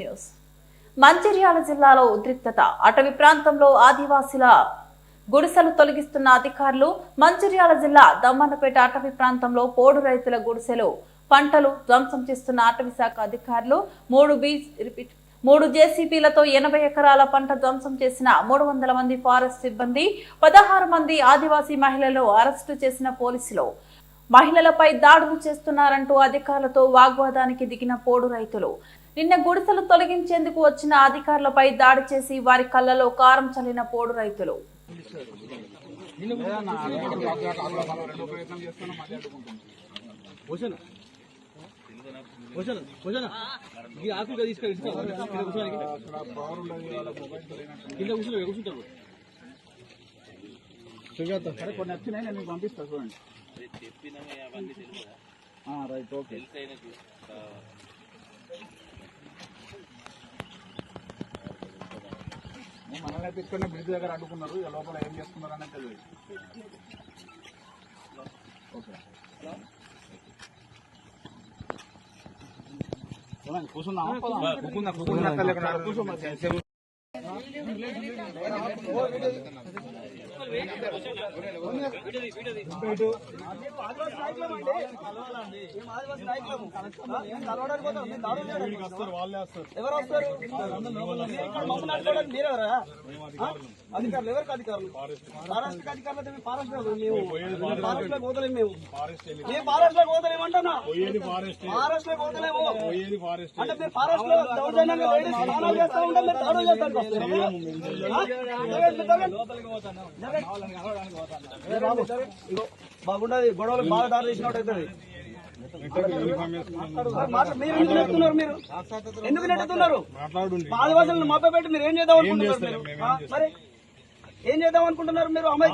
News. Mancherial జిల్లాలో ఉద్రిక్తత. అటవీ ప్రాంతంలో ఆదివాసీల గుడిసెలు తొలగిస్తున్న అధికారులు మంచిర్యాల జిల్లా దమ్మన్నపేట అటవీ ప్రాంతంలో పోడు రైతుల గుడిసెలు పంటలు ధ్వంసం చేస్తున్న అటవీ శాఖ అధికారులు మూడు బీ రిపీట్ మూడు జేసీబీలతో ఎనభై ఎకరాల పంట ధ్వంసం చేసిన మూడు వందల మంది ఫారెస్ట్ సిబ్బంది పదహారు మంది ఆదివాసీ మహిళలు అరెస్టు చేసిన పోలీసులు. మహిళలపై దాడులు చేస్తున్నారంటూ అధికారులతో వాగ్వాదానికి దిగిన పోడు రైతులు. నిన్న గుడిసెలు తొలగించేందుకు వచ్చిన అధికారులపై దాడి చేసి వారి కళ్ళలో కారం చల్లిన పోడు రైతులు. సుజాత సరే కొన్ని వచ్చినాయి నేను పంపిస్తాను చూడండి. Right okay. మనల్ని అయితే ఇక్కడ బ్రిడ్జ్ దగ్గర అడ్డుకున్నారు లోపల ఏం చేస్తున్నారు అనేది తెలియదు. ఓకే. చూడండి కూర్చున్నాం కూర్చున్నా ఎవరు వస్తారు మమ్మల్ని అడ్డుకోవడానికి మీరెవరా అధికారులు ఎవరికి అధికారులు ఫారెస్ట్ అధికారులు మేము ఫారెస్ట్లో మేము ఫారెస్ట్లో పోతలేము మేము మేము ఫారెస్ట్లో పోతలేము అంటున్నా ఫారెస్ట్లో పోతలేము అంటే మీరు ఫారెస్ట్లో దౌర్జన్యంగా లేడీస్ స్నానాలు చేస్తా ఉంటాం మీరు దాడులు చేస్తానికి వస్తున్నారా? ఆ? జరగండి, జరగండి. ఏ బాబు, ఇగో, బాగుండదు గొడవలకు బాగా దారి తీసినట్టు అవుతుంది. మీరు ఎందుకు నెట్టుతున్నారు మీరు? ఎందుకు నెట్టుతున్నారు? ఆదివాసులను మభ్య పెట్టి మీరు ఏం చేద్దాం అనుకుంటున్నారు మరి? ఏం చేద్దాం అనుకుంటున్నారు మీరు? అమ్మాయి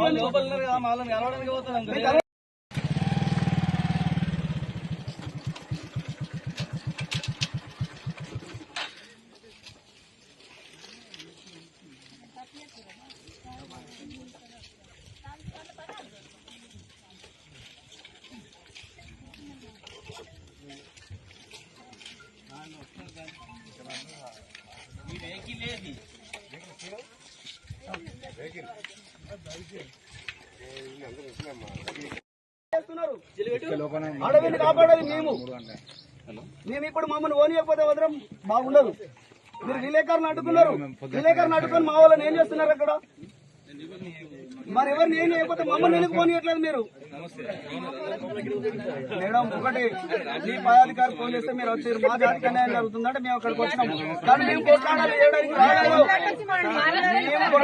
అడవిని కాపాడాలి మేము. మేము ఇప్పుడు మమ్మల్ని ఓనియకపోతే వదరం బాగుండదు. మీరు విలేకరుని అడ్డుకున్నారు. విలేకరుని అడ్డుకొని మా వాళ్ళని ఏం చేస్తున్నారు అక్కడ? మరి ఎవరిని ఏం చేయకపోతే మమ్మల్ని ఎందుకు పోనీయట్లేదు మీరు? మేడం ఒకటి మీ పై అధికారి ఫోన్ చేస్తే మీరు వచ్చారు. మా జాతికి అన్యాయం జరుగుతుందంటే మేము అక్కడికి వచ్చినాం. కానీ మేము కొట్లాడాలి చేయడానికి రాలేదు మేము